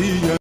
ölürüm Türkiye'm